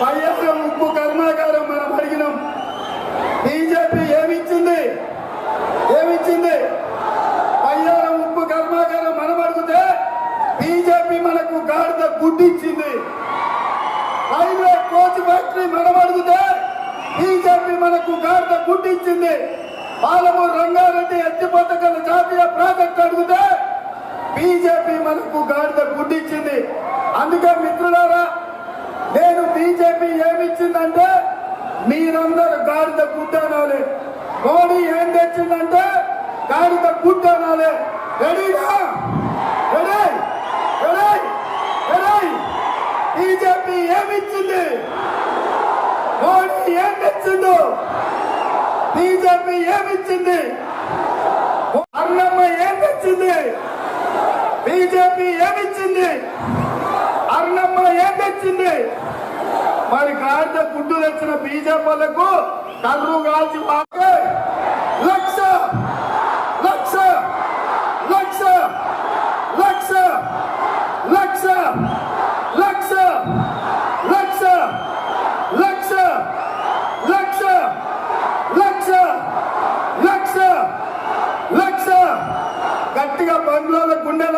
వైఎస్ఆర్ ఉప్పు కర్మాగారం మనం అడిగినాం. బీజేపీ ఏమిచ్చింది? ఏమిచ్చింది? అయ్యారం ఉప్పు కర్మాగారం మనం అడిగితే బీజేపీ మనకు గాడిద గుడ్డిచ్చింది. రైల్వే కోచ్ ఫ్యాక్టరీ మనం అడిగితే బీజేపీ మనకు గాడిద గుడ్డిచ్చింది. పాలమూరు రంగారెడ్డి ఎత్తిపోతకల జాతీయ ప్రాజెక్ట్ అడిగితే బీజేపీ మనకు గాడిద గుడ్డిచ్చింది. అందుకే మిత్రులారా తెచ్చిందంటే మీరందరూ గాడిద గుడ్డ అనాలి మోడీ ఏం తెచ్చిందంటే గాడిద గుడ్డ అనాలి రెడీనా రెడీ రెడీ రెడీ బీజేపీ ఏమిచ్చింది? మోడీ ఏం తెచ్చిందో? బీజేపీ ఏమిచ్చింది? అన్నమ్మ ఏం తెచ్చింది? బీజేపీ ఏమిచ్చింది అన్నమ్మ ఏం తెచ్చింది మరి కాంత గుడ్డు తెచ్చిన బీజేపీలకు వాళ్ళకు కర్రు కాల్చి వాకే లక్ష లక్ష లక్ష లక్ష లక్ష లక్ష లక్ష లక్ష లక్ష లక్ష లక్ష లక్ష గట్టిగా బంగ్లాల గుండె